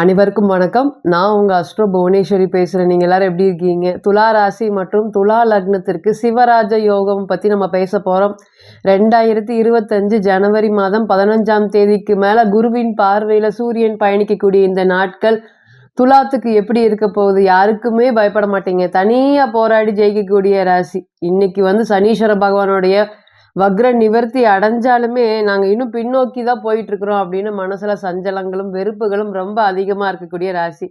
அனைவருக்கும் வணக்கம். நான் உங்கள் அஸ்ட்ரோ புவனேஸ்வரி பேசுகிறேன் நீங்கள் எல்லாரும் எப்படி இருக்கீங்க? துலா ராசி மற்றும் துலா லக்னத்திற்கு சிவராஜ யோகம் பற்றி நம்ம பேச போகிறோம் ரெண்டாயிரத்தி இருபத்தஞ்சு ஜனவரி மாதம் பதினஞ்சாம் தேதிக்கு மேலே குருவின் பார்வையில் சூரியன் பயணிக்கக்கூடிய இந்த நாட்கள் துலாத்துக்கு எப்படி இருக்க போகுது? யாருக்குமே பயப்பட மாட்டீங்க. தனியாக போராடி ஜெயிக்கக்கூடிய ராசி. இன்னைக்கு வந்து சனீஸ்வர பகவானுடைய வக்ர நிவர்த்தி அடைஞ்சாலுமே நாங்கள் இன்னும் பின்னோக்கி தான் போயிட்டு இருக்கிறோம் அப்படின்னு மனசுல சஞ்சலங்களும் வெறுப்புகளும் ரொம்ப அதிகமாக இருக்கக்கூடிய ராசி.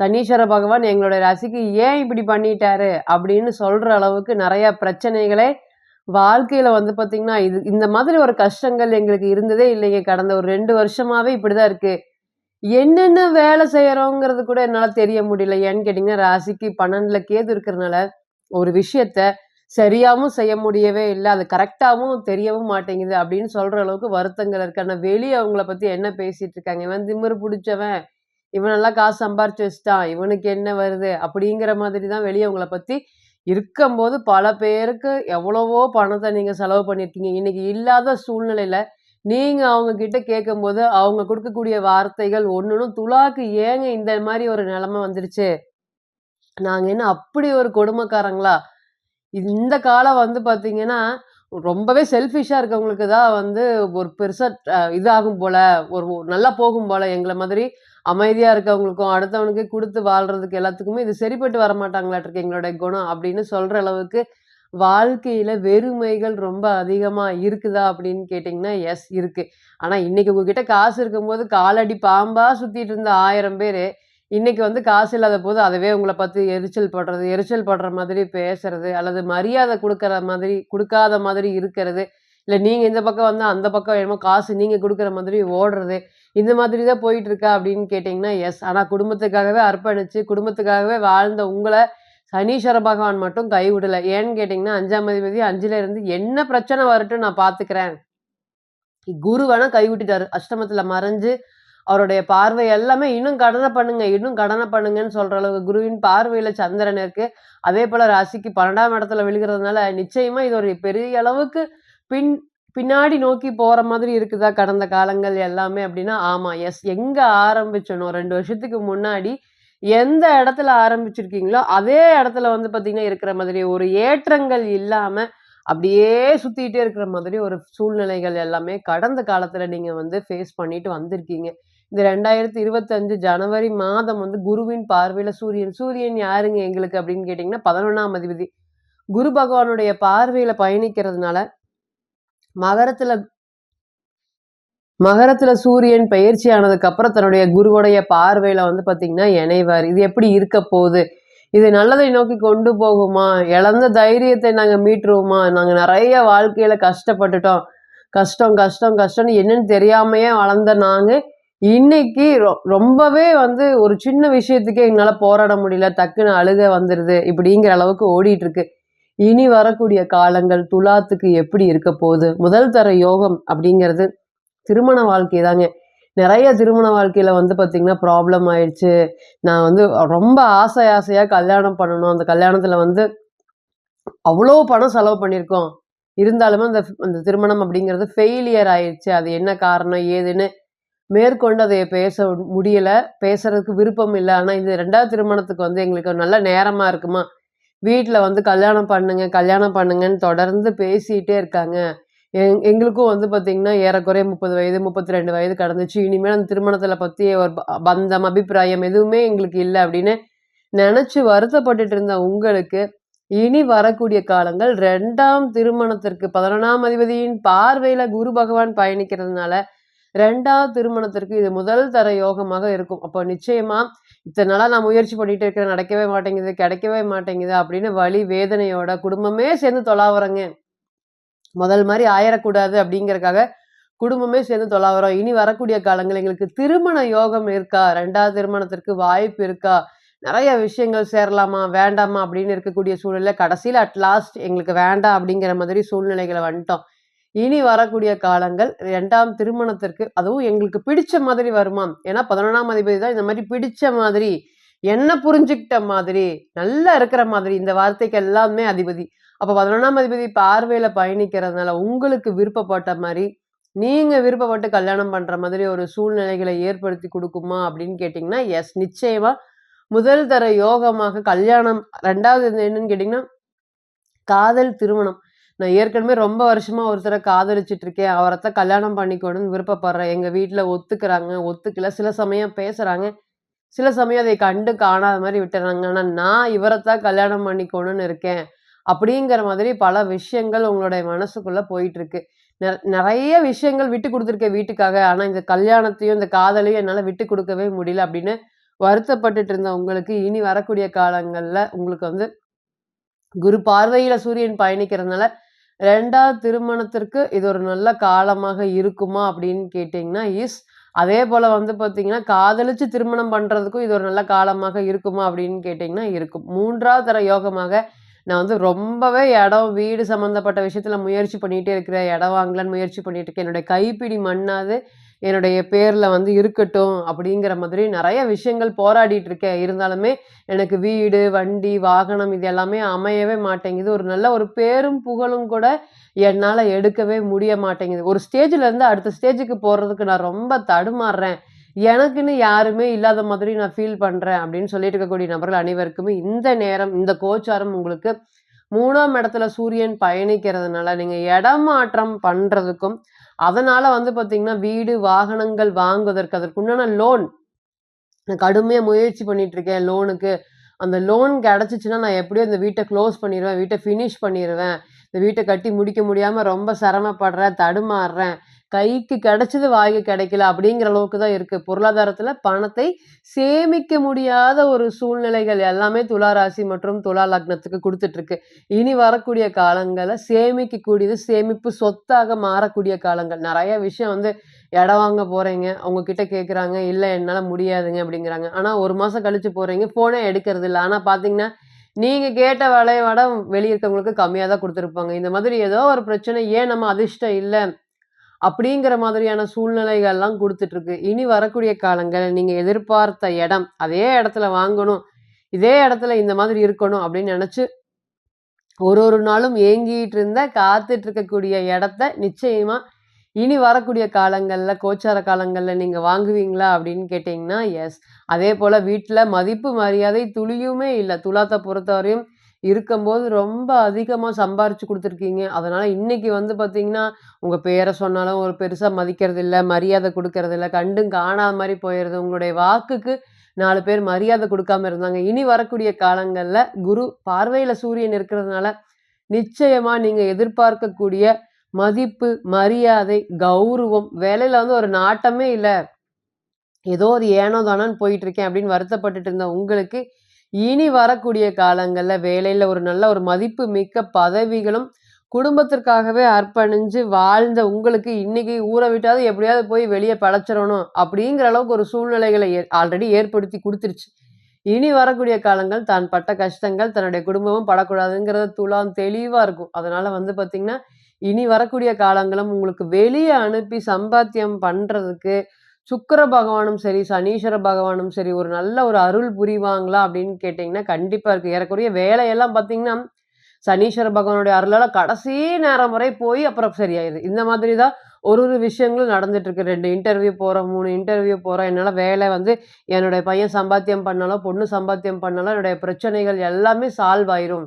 சனீஸ்வர பகவான் எங்களுடைய ராசிக்கு ஏன் இப்படி பண்ணிட்டாரு அப்படின்னு சொல்ற அளவுக்கு நிறைய பிரச்சனைகளே வாழ்க்கையில வந்து பார்த்திங்கன்னா இது இந்த மாதிரி ஒரு கஷ்டங்கள் எங்களுக்கு இருந்ததே இல்லைங்க கடந்த ஒரு ரெண்டு வருஷமாவே இப்படிதான் இருக்கு. என்னென்ன வேலை செய்யறோங்கிறது கூட என்னால் தெரிய முடியல. ஏன்னு கேட்டிங்கன்னா ராசிக்கு பன்னெண்டுல கேது இருக்கிறதுனால ஒரு விஷயத்த சரியாகவும் செய்ய முடியவே இல்லை. அது கரெக்டாகவும் தெரியவும் மாட்டேங்குது அப்படின்னு சொல்கிற அளவுக்கு வருத்தங்கள் இருக்கு. ஆனால் வெளியே அவங்கள பற்றி என்ன பேசிகிட்டு இருக்காங்க? இவன் திமிரு பிடிச்சவன். இவனெல்லாம் காசு சம்பாரிச்சு வச்சுட்டான். இவனுக்கு என்ன வருது? அப்படிங்கிற மாதிரி தான் வெளியே அவங்கள பற்றி இருக்கும்போது பல பேருக்கு எவ்வளவோ பணத்தை நீங்கள் செலவு பண்ணியிருக்கீங்க இன்னைக்கு இல்லாத சூழ்நிலையில் நீங்கள் அவங்க கிட்ட கேட்கும்போது அவங்க கொடுக்கக்கூடிய வார்த்தைகள் ஒண்ணுன்னு துலாக்கு ஏங்க இந்த மாதிரி ஒரு நிலமை வந்துருச்சு? நாங்கள் என்ன அப்படி ஒரு கொடுமைக்காரங்களா? இந்த காலம் வந்து பார்த்தீங்கன்னா, ரொம்பவே செல்ஃபிஷாக இருக்கவங்களுக்கு தான் வந்து ஒரு பெருசாக இதாகும் போல, ஒரு நல்லா போகும் போல. எங்களை மாதிரி அமைதியாக இருக்கவங்களுக்கும், அடுத்தவனுக்கு கொடுத்து வாழ்றதுக்கு எல்லாத்துக்குமே இது சரிப்பட்டு வரமாட்டாங்களாட்டிருக்கு எங்களுடைய குணம் அப்படின்னு சொல்கிற அளவுக்கு, வாழ்க்கையில் வெறுமைகள் ரொம்ப அதிகமாக இருக்குதா அப்படின்னு கேட்டிங்கன்னா எஸ் இருக்குது ஆனால் இன்றைக்கி உங்ககிட்ட காசு இருக்கும்போது காலடி பாம்பாக சுற்றிட்டு இருந்த ஆயிரம் பேர் இன்றைக்கி வந்து காசு இல்லாத போது அதவே உங்களை பார்த்து எரிச்சல் படுறது, எரிச்சல் படுற மாதிரி பேசுறது, அல்லது மரியாதை கொடுக்குற மாதிரி கொடுக்காத மாதிரி இருக்கிறது. இல்லை நீங்கள் இந்த பக்கம் வந்தால் அந்த பக்கம் என்னமோ காசு நீங்கள் கொடுக்குற மாதிரி ஓடுறது. இந்த மாதிரி தான் போயிட்டுருக்கா அப்படின்னு கேட்டிங்கன்னா எஸ். ஆனால் குடும்பத்துக்காகவே அர்ப்பணித்து குடும்பத்துக்காகவே வாழ்ந்த உங்களை சனீஸ்வர பகவான் மட்டும் கைவிடலை ஏன்னு கேட்டிங்கன்னா அஞ்சாம் அதிபதி அஞ்சில் இருந்து என்ன பிரச்சனை வரட்டும் நான் பார்த்துக்கிறேன். குரு வேணால் கைவிட்டுட்டார் அஷ்டமத்தில் மறைஞ்சு, அவருடைய பார்வை எல்லாமே இன்னும் கடனை பண்ணுங்க, இன்னும் கடனை பண்ணுங்கன்னு சொல்ற அளவுக்கு குருவின் பார்வையில சந்திரன் இருக்கு. அதேபோல ராசிக்கு 12ஆம் இடத்துல விழுகிறதுனால, நிச்சயமா இது ஒரு பெரிய அளவுக்கு பின் பின்னாடி நோக்கி போற மாதிரி இருக்குதா கடந்த காலங்கள் எல்லாமே அப்படின்னா, ஆமா. எஸ். எங்க ஆரம்பிச்சனோ ரெண்டு வருஷத்துக்கு முன்னாடி, எந்த இடத்துல ஆரம்பிச்சிருக்கீங்களோ, அதே இடத்துல வந்து பார்த்தீங்கன்னா இருக்கிற மாதிரி ஒரு ஏற்றங்கள் இல்லாம, அப்படியே சுத்திட்டே இருக்கிற மாதிரி ஒரு சூழ்நிலைகள் எல்லாமே கடந்த காலத்துல நீங்க வந்து ஃபேஸ் பண்ணிட்டு வந்திருக்கீங்க. இந்த 2025 ஜனவரி மாதம் வந்து குருவின் பார்வையில் சூரியன். சூரியன் யாருங்க எங்களுக்கு அப்படின்னு கேட்டிங்கன்னா பதினொன்றாம் அதிபதி. குரு பகவானுடைய பார்வையில் பயணிக்கிறதுனால, மகரத்தில் மகரத்துல சூரியன் பயிற்சி ஆனதுக்கு அப்புறம் தன்னுடைய குருவுடைய பார்வையில வந்து பார்த்திங்கன்னா இணைவார் இது எப்படி இருக்க போகுது? இது நல்லதை நோக்கி கொண்டு போகுமா? இழந்த தைரியத்தை நாங்க மீட்டுருவோமா? நாங்க நிறைய வாழ்க்கையில கஷ்டப்பட்டுட்டோம். கஷ்டம், கஷ்டம், கஷ்டம்னு என்னன்னு தெரியாமையே வளர்ந்த நாங்க, இன்னைக்கு ரொ ரொம்பவே வந்து ஒரு சின்ன விஷயத்துக்கே என்னால் போராட முடியல. டக்குன்னு அழுக வந்துடுது இப்படிங்கிற அளவுக்கு ஓடிட்டு இருக்கு. இனி வரக்கூடிய காலங்கள் துலாத்துக்கு எப்படி இருக்க போகுது? முதல் தர யோகம் அப்படிங்கிறது திருமண வாழ்க்கை தாங்க. நிறைய திருமண வாழ்க்கையில் வந்து பார்த்திங்கன்னா ப்ராப்ளம் ஆயிடுச்சு. நான் வந்து ரொம்ப ஆசை ஆசையாக கல்யாணம் பண்ணணும். அந்த கல்யாணத்தில் வந்து அவ்வளோ பணம் செலவு பண்ணியிருக்கோம். இருந்தாலுமே அந்த அந்த திருமணம் அப்படிங்கிறது ஃபெயிலியர் ஆயிடுச்சு அது என்ன காரணம்? ஏதுன்னு மேற்கொண்டு அதை பேச முடியலை பேசுறதுக்கு விருப்பம் இல்லை ஆனால் இந்த ரெண்டாவது திருமணத்துக்கு வந்து எங்களுக்கு நல்ல நேரமாக இருக்குமா, வீட்டில் வந்து கல்யாணம் பண்ணுங்க, கல்யாணம் பண்ணுங்கன்னு தொடர்ந்து பேசிகிட்டே இருக்காங்க. எங் எங்களுக்கும் வந்து பார்த்திங்கன்னா ஏறக்குறைய 30 வயது, 32 வயது கடந்துச்சு. இனிமேல் அந்த திருமணத்தில் பற்றி ஒரு பந்தம், அபிப்பிராயம் எதுவுமே எங்களுக்கு இல்லை அப்படின்னு நினச்சி வருத்தப்பட்டுட்டு இருந்த உங்களுக்கு, இனி வரக்கூடிய காலங்கள் ரெண்டாம் திருமணத்திற்கு 11ஆம் அதிபதியின் பார்வையில் குரு பகவான் பயணிக்கிறதுனால, ரெண்டாவது திருமணத்திற்கு இது முதல் தர யோகமாக இருக்கும். அப்போ நிச்சயமா, இத்தனை நாளாக நான் முயற்சி பண்ணிட்டு இருக்கிறேன். நடக்கவே மாட்டேங்குது, கிடைக்கவே மாட்டேங்குது அப்படின்னு வழி வேதனையோட குடும்பமே சேர்ந்து தொலாவுறோங்க. முதல் மாதிரி ஆயிடக்கூடாது அப்படிங்கறக்காக குடும்பமே சேர்ந்து தொலாவுறோம். இனி வரக்கூடிய காலங்கள் எங்களுக்கு திருமண யோகம் இருக்கா? ரெண்டாவது திருமணத்திற்கு வாய்ப்பு இருக்கா? நிறைய விஷயங்கள் சேரலாமா? வேண்டாமா? அப்படின்னு இருக்கக்கூடிய சூழ்நிலை கடைசியில் அட் லாஸ்ட் எங்களுக்கு வேண்டாம் அப்படிங்கிற மாதிரி சூழ்நிலைகளை வந்துட்டோம். இனி வரக்கூடிய காலங்கள் ரெண்டாம் திருமணத்திற்கு அதுவும் எங்களுக்கு பிடிச்ச மாதிரி வருமாம். ஏன்னா 11ஆம் அதிபதி தான் இந்த மாதிரி பிடிச்ச மாதிரி, என்ன புரிஞ்சுக்கிட்ட மாதிரி, நல்லா இருக்கிற மாதிரி இந்த வார்த்தைக்கு எல்லாமே அதிபதி. அப்போ பதினொன்றாம் அதிபதி பார்வையில் பயணிக்கிறதுனால, உங்களுக்கு விருப்பப்பட்ட மாதிரி நீங்கள் விருப்பப்பட்டு கல்யாணம் பண்ணுற மாதிரி ஒரு சூழ்நிலைகளை ஏற்படுத்தி கொடுக்குமா அப்படின்னு கேட்டிங்கன்னா எஸ் நிச்சயமாக முதல் தர யோகமாக கல்யாணம் ரெண்டாவது இது என்னன்னு கேட்டிங்கன்னா காதல் திருமணம். நான் ஏற்கனவே ரொம்ப வருஷமாக ஒருத்தரை காதலிச்சுட்டு இருக்கேன். அவரைத்தான் கல்யாணம் பண்ணிக்கணும்னு விருப்பப்படுறேன். எங்கள் வீட்டில் ஒத்துக்கிறாங்க, ஒத்துக்கல. சில சமயம் பேசுகிறாங்க சில சமயம் அதை கண்டு காணாத மாதிரி விட்டுறாங்க ஆனால் நான் இவரைத்தான் கல்யாணம் பண்ணிக்கணும்னு இருக்கேன். அப்படிங்கிற மாதிரி பல விஷயங்கள் உங்களுடைய மனசுக்குள்ளே போயிட்டுருக்கு. நெ விஷயங்கள் விட்டு கொடுத்துருக்கேன் வீட்டுக்காக. ஆனால் இந்த கல்யாணத்தையும், இந்த காதலையும் என்னால் விட்டு கொடுக்கவே முடியல அப்படின்னு வருத்தப்பட்டுட்டு இருந்த உங்களுக்கு, இனி வரக்கூடிய காலங்களில் உங்களுக்கு வந்து குரு பார்வையில் சூரியன் பயணிக்கிறதுனால, ரெண்டாவது திருமணத்திற்கு இது ஒரு நல்ல காலமாக இருக்குமா அப்படின்னு கேட்டிங்கன்னால் இஸ் அதே போல் வந்து பார்த்தீங்கன்னா, காதலிச்சு திருமணம் பண்ணுறதுக்கும் இது ஒரு நல்ல காலமாக இருக்குமா அப்படின்னு கேட்டிங்கன்னா இருக்கும். மூன்றாவது தர யோகமாக நான் வந்து ரொம்பவே இடம், வீடு சம்மந்தப்பட்ட விஷயத்தில் முயற்சி பண்ணிகிட்டே இருக்கிறேன். இடம் வாங்கலான்னு முயற்சி பண்ணிகிட்டு இருக்கேன். என்னுடைய கைப்பிடி மண்ணாவது என்னுடைய பேரில் வந்து இருக்கட்டும் அப்படிங்கிற மாதிரி நிறைய விஷயங்கள் போராடிட்டு இருக்கேன். இருந்தாலுமே எனக்கு வீடு, வண்டி, வாகனம் இது எல்லாமே அமையவே மாட்டேங்குது. ஒரு நல்ல ஒரு பேரும், புகழும் கூட என்னால் எடுக்கவே முடிய மாட்டேங்குது. ஒரு ஸ்டேஜ்ல இருந்து அடுத்த ஸ்டேஜுக்கு போகிறதுக்கு நான் ரொம்ப தடுமாறுறேன். எனக்குன்னு யாருமே இல்லாத மாதிரி நான் ஃபீல் பண்ணுறேன் அப்படின்னு சொல்லிட்டு இருக்கக்கூடிய நபர்கள் அனைவருக்குமே இந்த நேரம், இந்த கோச்சாரம் உங்களுக்கு மூணாம் இடத்துல சூரியன் பயணிக்கிறதுனால, நீங்கள் இடமாற்றம் பண்ணுறதுக்கும் அதனால் வந்து பார்த்தீங்கன்னா, வீடு, வாகனங்கள் வாங்குவதற்கு அதற்குண்டான லோன் நான் கடுமையாக முயற்சி பண்ணிட்டு இருக்கேன் லோனுக்கு. அந்த லோன் கிடச்சிச்சின்னா நான் எப்படியோ இந்த வீட்டை க்ளோஸ் பண்ணிடுவேன் வீட்டை ஃபினிஷ் பண்ணிடுவேன் இந்த வீட்டை கட்டி முடிக்க முடியாமல் ரொம்ப சிரமப்படுறேன், தடுமாறுறேன். கைக்கு கிடைச்சது வாய்க்கு கிடைக்கல அப்படிங்கிற அளவுக்கு தான் இருக்கு. பொருளாதாரத்துல பணத்தை சேமிக்க முடியாத ஒரு சூழ்நிலைகள் எல்லாமே துலா ராசி மற்றும் துலா லக்னத்துக்கு கொடுத்துட்ருக்கு இருக்கு. இனி வரக்கூடிய காலங்களை சேமிக்கக்கூடியது சேமிப்பு சொத்தாக மாறக்கூடிய காலங்கள். நிறைய விஷயம் வந்து இடம் வாங்க போறீங்க. அவங்கக்கிட்ட கிட்ட கேட்குறாங்க. இல்லை என்னால் முடியாதுங்க அப்படிங்கிறாங்க. ஆனால் ஒரு மாதம் கழிச்சு போறீங்க. ஃபோனே எடுக்கிறது இல்லை ஆனால் பார்த்தீங்கன்னா, நீங்கள் கேட்ட வேலையை விட வெளிய இருக்கவங்களுக்கு கம்மியாக தான் கொடுத்துருப்பாங்க இந்த மாதிரி ஏதோ ஒரு பிரச்சனை ஏன் நம்ம அதிர்ஷ்டம் இல்லை அப்படிங்கிற மாதிரியான சூழ்நிலைகள்லாம் கொடுத்துட்ருக்கு இனி வரக்கூடிய காலங்கள் நீங்கள் எதிர்பார்த்த இடம், அதே இடத்துல வாங்கணும். இதே இடத்துல இந்த மாதிரி இருக்கணும் அப்படின்னு நினச்சி ஒரு ஒரு நாளும் ஏங்கிட்டு இருந்த, காத்துட்டு இருக்கக்கூடிய இடத்த நிச்சயமாக இனி வரக்கூடிய காலங்களில் கோச்சார காலங்களில் நீங்கள் வாங்குவீங்களா அப்படின்னு கேட்டிங்கன்னா எஸ். அதே போல் வீட்டில் மதிப்பு, மரியாதை துளியுமே இல்லை துலாத்தை பொறுத்தவரையும் இருக்கும்போது ரொம்ப அதிகமாக சம்பாரித்து கொடுத்துருக்கீங்க. அதனால் இன்னைக்கு வந்து பார்த்தீங்கன்னா, உங்கள் பேரை சொன்னாலும் ஒரு பெருசாக மதிக்கிறதில்ல, மரியாதை கொடுக்கறதில்ல கண்டும் காணாத மாதிரி போயிடுது உங்களுடைய வாக்குக்கு நாலு பேர் மரியாதை கொடுக்காம இருந்தாங்க. இனி வரக்கூடிய காலங்களில் குரு பார்வையில் சூரியன் இருக்கிறதுனால, நிச்சயமாக நீங்கள் எதிர்பார்க்கக்கூடிய மதிப்பு, மரியாதை, கௌரவம், வேலையில் வந்து ஒரு நாட்டமே இல்லை. ஏதோ ஒரு ஏனோ தானோன்னு போயிட்டு இருக்கேன் அப்படின்னு வருத்தப்பட்டுட்டு இருந்த உங்களுக்கு, இனி வரக்கூடிய காலங்களில் வேலையில் ஒரு நல்ல ஒரு மதிப்பு மிக்க பதவிகளும், குடும்பத்திற்காகவே அர்ப்பணிஞ்சு வாழ்ந்த உங்களுக்கு இன்னைக்கு ஊரை விட்டாவது எப்படியாவது போய் வெளியே பழச்சிடணும் அப்படிங்கிற அளவுக்கு ஒரு சூழ்நிலைகளை ஏ ஆல்ரெடி ஏற்படுத்தி கொடுத்துருச்சு இனி வரக்கூடிய காலங்கள் தான் பட்ட கஷ்டங்கள் தன்னுடைய குடும்பமும் படக்கூடாதுங்கிறது துலாம் தெளிவாக இருக்கும். அதனால வந்து பார்த்திங்கன்னா இனி வரக்கூடிய காலங்களும் உங்களுக்கு வெளியே அனுப்பி சம்பாத்தியம் பண்ணுறதுக்கு சுக்கர பகவானும் சரி, சனீஸ்வர பகவானும் சரி, ஒரு நல்ல ஒரு அருள் புரிவாங்களா அப்படின்னு கேட்டிங்கன்னா கண்டிப்பாக இருக்குது ஏறக்குறைய வேலையெல்லாம் பார்த்தீங்கன்னா, சனீஸ்வர பகவானுடைய அருளால் கடைசி நேரம் வரை போய் அப்புறம் சரியாயிருது. இந்த மாதிரி தான் ஒரு ஒரு விஷயங்களும் நடந்துட்டுருக்கு ரெண்டு இன்டர்வியூ போகிறோம் மூணு இன்டர்வியூ போகிறோம் என்னால் வேலை வந்து என்னுடைய பையன் சம்பாத்தியம் பண்ணாலும், பொண்ணு சம்பாத்தியம் பண்ணாலும் என்னுடைய பிரச்சனைகள் எல்லாமே சால்வ் ஆயிரும்.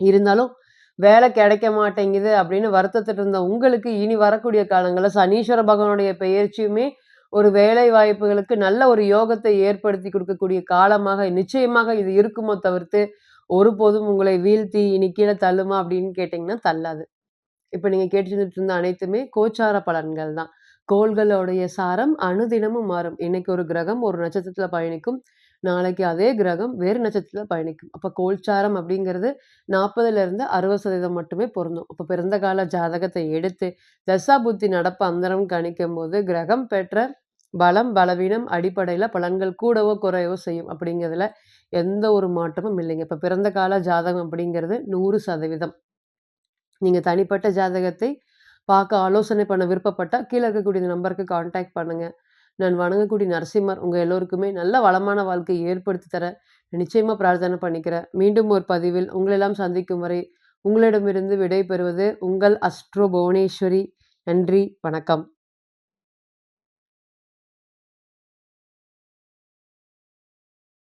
இருந்தாலும் வேலை கிடைக்க மாட்டேங்குது அப்படின்னு வருத்தத்திட்டு இருந்த உங்களுக்கு, இனி வரக்கூடிய காலங்களில் சனீஸ்வர பகவானுடைய பெயர்ச்சியுமே ஒரு வேலை வாய்ப்புகளுக்கு நல்ல ஒரு யோகத்தை ஏற்படுத்தி கொடுக்கக்கூடிய காலமாக நிச்சயமாக இது இருக்குமோ தவிர்த்து, ஒருபோதும் உங்களை வீழ்த்தி இனி கீழே தள்ளுமா அப்படின்னு கேட்டிங்கன்னா தள்ளாது. இப்போ நீங்கள் கேட்டுட்டு இருந்த அனைத்துமே கோச்சார பலன்கள் தான். கோள்களுடைய சாரம் அனுதினமும் மாறும். இன்னைக்கு ஒரு கிரகம் ஒரு நட்சத்திரத்தில் பயணிக்கும். நாளைக்கு அதே கிரகம் வேறு நட்சத்திரத்தில் பயணிக்கும். அப்போ கோல்சாரம் அப்படிங்கிறது 40லிருந்து 60% மட்டுமே பொருந்தும். அப்போ பிறந்த கால ஜாதகத்தை எடுத்து தசா புத்தி நடப்பு அந்தரம் கணிக்கும் போது கிரகம் பெற்ற பலம், பலவீனம் அடிப்படையில் பலன்கள் கூடவோ, குறையவோ செய்யும். அப்படிங்கிறதுல எந்த ஒரு மாற்றமும் இல்லைங்க. இப்போ பிறந்த கால ஜாதகம் அப்படிங்கிறது நூறு சதவீதம் நீங்கள் தனிப்பட்ட ஜாதகத்தை பார்க்க ஆலோசனை பண்ண விருப்பப்பட்டால் கீழே இருக்கக்கூடிய இந்த நம்பருக்கு காண்டாக்ட் பண்ணுங்கள் நான் வணங்கக்கூடிய நரசிம்மர் உங்கள் எல்லோருக்குமே நல்ல வளமான வாழ்க்கையை ஏற்படுத்தி தர நிச்சயமாக பிரார்த்தனை பண்ணிக்கிறேன். மீண்டும் ஒரு பதிவில் உங்களெல்லாம் சந்திக்கும் வரை, உங்களிடமிருந்து விடை பெறுவது உங்கள் அஸ்ட்ரோ புவனேஸ்வரி. நன்றி வணக்கம்